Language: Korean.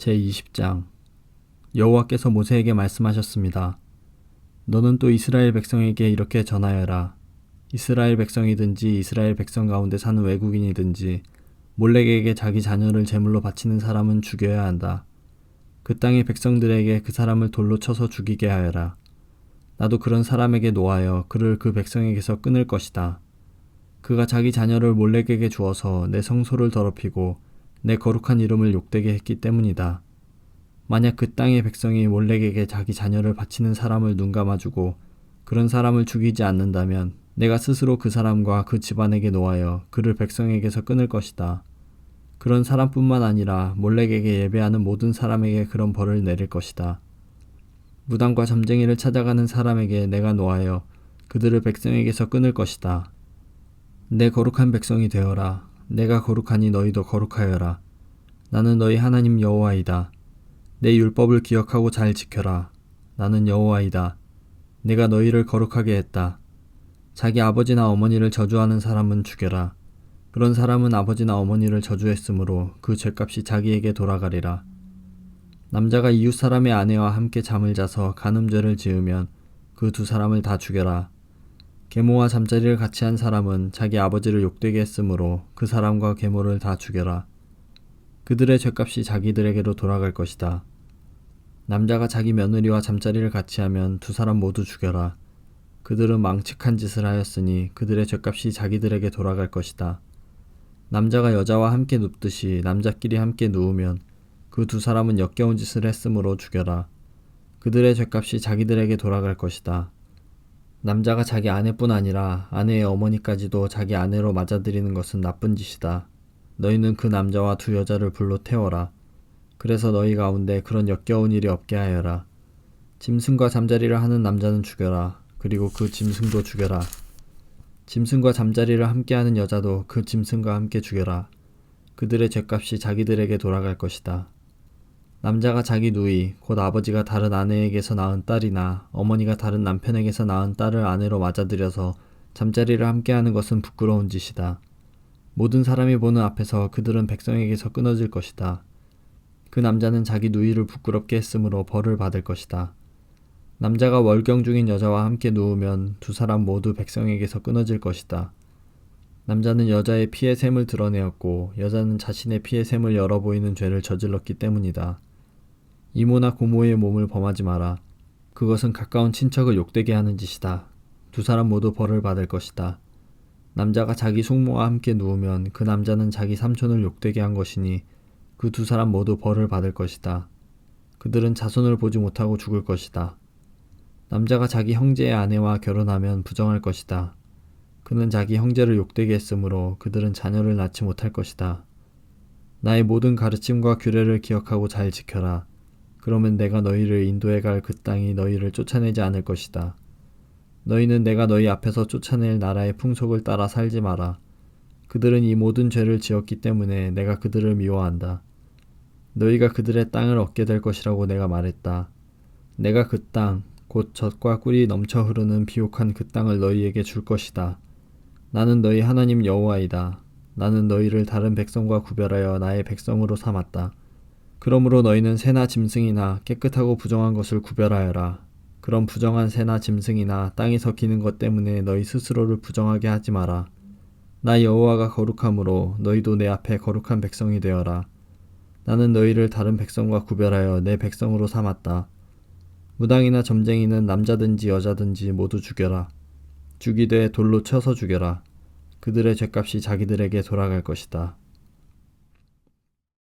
제20장 여호와께서 모세에게 말씀하셨습니다. 너는 또 이스라엘 백성에게 이렇게 전하여라. 이스라엘 백성이든지 이스라엘 백성 가운데 사는 외국인이든지 몰렉에게 자기 자녀를 제물로 바치는 사람은 죽여야 한다. 그 땅의 백성들에게 그 사람을 돌로 쳐서 죽이게 하여라. 나도 그런 사람에게 노하여 그를 그 백성에게서 끊을 것이다. 그가 자기 자녀를 몰렉에게 주어서 내 성소를 더럽히고 내 거룩한 이름을 욕되게 했기 때문이다. 만약 그 땅의 백성이 몰렉에게 자기 자녀를 바치는 사람을 눈 감아주고 그런 사람을 죽이지 않는다면 내가 스스로 그 사람과 그 집안에게 노하여 그를 백성에게서 끊을 것이다. 그런 사람뿐만 아니라 몰렉에게 예배하는 모든 사람에게 그런 벌을 내릴 것이다. 무당과 점쟁이를 찾아가는 사람에게 내가 노하여 그들을 백성에게서 끊을 것이다. 내 거룩한 백성이 되어라. 내가 거룩하니 너희도 거룩하여라. 나는 너희 하나님 여호와이다. 내 율법을 기억하고 잘 지켜라. 나는 여호와이다. 내가 너희를 거룩하게 했다. 자기 아버지나 어머니를 저주하는 사람은 죽여라. 그런 사람은 아버지나 어머니를 저주했으므로 그 죄값이 자기에게 돌아가리라. 남자가 이웃 사람의 아내와 함께 잠을 자서 간음죄를 지으면 그 두 사람을 다 죽여라. 계모와 잠자리를 같이 한 사람은 자기 아버지를 욕되게 했으므로 그 사람과 계모를 다 죽여라. 그들의 죄값이 자기들에게로 돌아갈 것이다. 남자가 자기 며느리와 잠자리를 같이 하면 두 사람 모두 죽여라. 그들은 망측한 짓을 하였으니 그들의 죄값이 자기들에게 돌아갈 것이다. 남자가 여자와 함께 눕듯이 남자끼리 함께 누우면 그 두 사람은 역겨운 짓을 했으므로 죽여라. 그들의 죄값이 자기들에게 돌아갈 것이다. 남자가 자기 아내뿐 아니라 아내의 어머니까지도 자기 아내로 맞아들이는 것은 나쁜 짓이다. 너희는 그 남자와 두 여자를 불로 태워라. 그래서 너희 가운데 그런 역겨운 일이 없게 하여라. 짐승과 잠자리를 하는 남자는 죽여라. 그리고 그 짐승도 죽여라. 짐승과 잠자리를 함께하는 여자도 그 짐승과 함께 죽여라. 그들의 죄값이 자기들에게 돌아갈 것이다. 남자가 자기 누이, 곧 아버지가 다른 아내에게서 낳은 딸이나 어머니가 다른 남편에게서 낳은 딸을 아내로 맞아들여서 잠자리를 함께하는 것은 부끄러운 짓이다. 모든 사람이 보는 앞에서 그들은 백성에게서 끊어질 것이다. 그 남자는 자기 누이를 부끄럽게 했으므로 벌을 받을 것이다. 남자가 월경 중인 여자와 함께 누우면 두 사람 모두 백성에게서 끊어질 것이다. 남자는 여자의 피의 샘을 드러내었고 여자는 자신의 피의 샘을 열어 보이는 죄를 저질렀기 때문이다. 이모나 고모의 몸을 범하지 마라. 그것은 가까운 친척을 욕되게 하는 짓이다. 두 사람 모두 벌을 받을 것이다. 남자가 자기 숙모와 함께 누우면 그 남자는 자기 삼촌을 욕되게 한 것이니 그 두 사람 모두 벌을 받을 것이다. 그들은 자손을 보지 못하고 죽을 것이다. 남자가 자기 형제의 아내와 결혼하면 부정할 것이다. 그는 자기 형제를 욕되게 했으므로 그들은 자녀를 낳지 못할 것이다. 나의 모든 가르침과 규례를 기억하고 잘 지켜라. 그러면 내가 너희를 인도해 갈 그 땅이 너희를 쫓아내지 않을 것이다. 너희는 내가 너희 앞에서 쫓아낼 나라의 풍속을 따라 살지 마라. 그들은 이 모든 죄를 지었기 때문에 내가 그들을 미워한다. 너희가 그들의 땅을 얻게 될 것이라고 내가 말했다. 내가 그 땅, 곧 젖과 꿀이 넘쳐 흐르는 비옥한 그 땅을 너희에게 줄 것이다. 나는 너희 하나님 여호와이다. 나는 너희를 다른 백성과 구별하여 나의 백성으로 삼았다. 그러므로 너희는 새나 짐승이나 깨끗하고 부정한 것을 구별하여라. 그런 부정한 새나 짐승이나 땅에서 기는 것 때문에 너희 스스로를 부정하게 하지 마라. 나 여호와가 거룩함으로 너희도 내 앞에 거룩한 백성이 되어라. 나는 너희를 다른 백성과 구별하여 내 백성으로 삼았다. 무당이나 점쟁이는 남자든지 여자든지 모두 죽여라. 죽이되 돌로 쳐서 죽여라. 그들의 죄값이 자기들에게 돌아갈 것이다.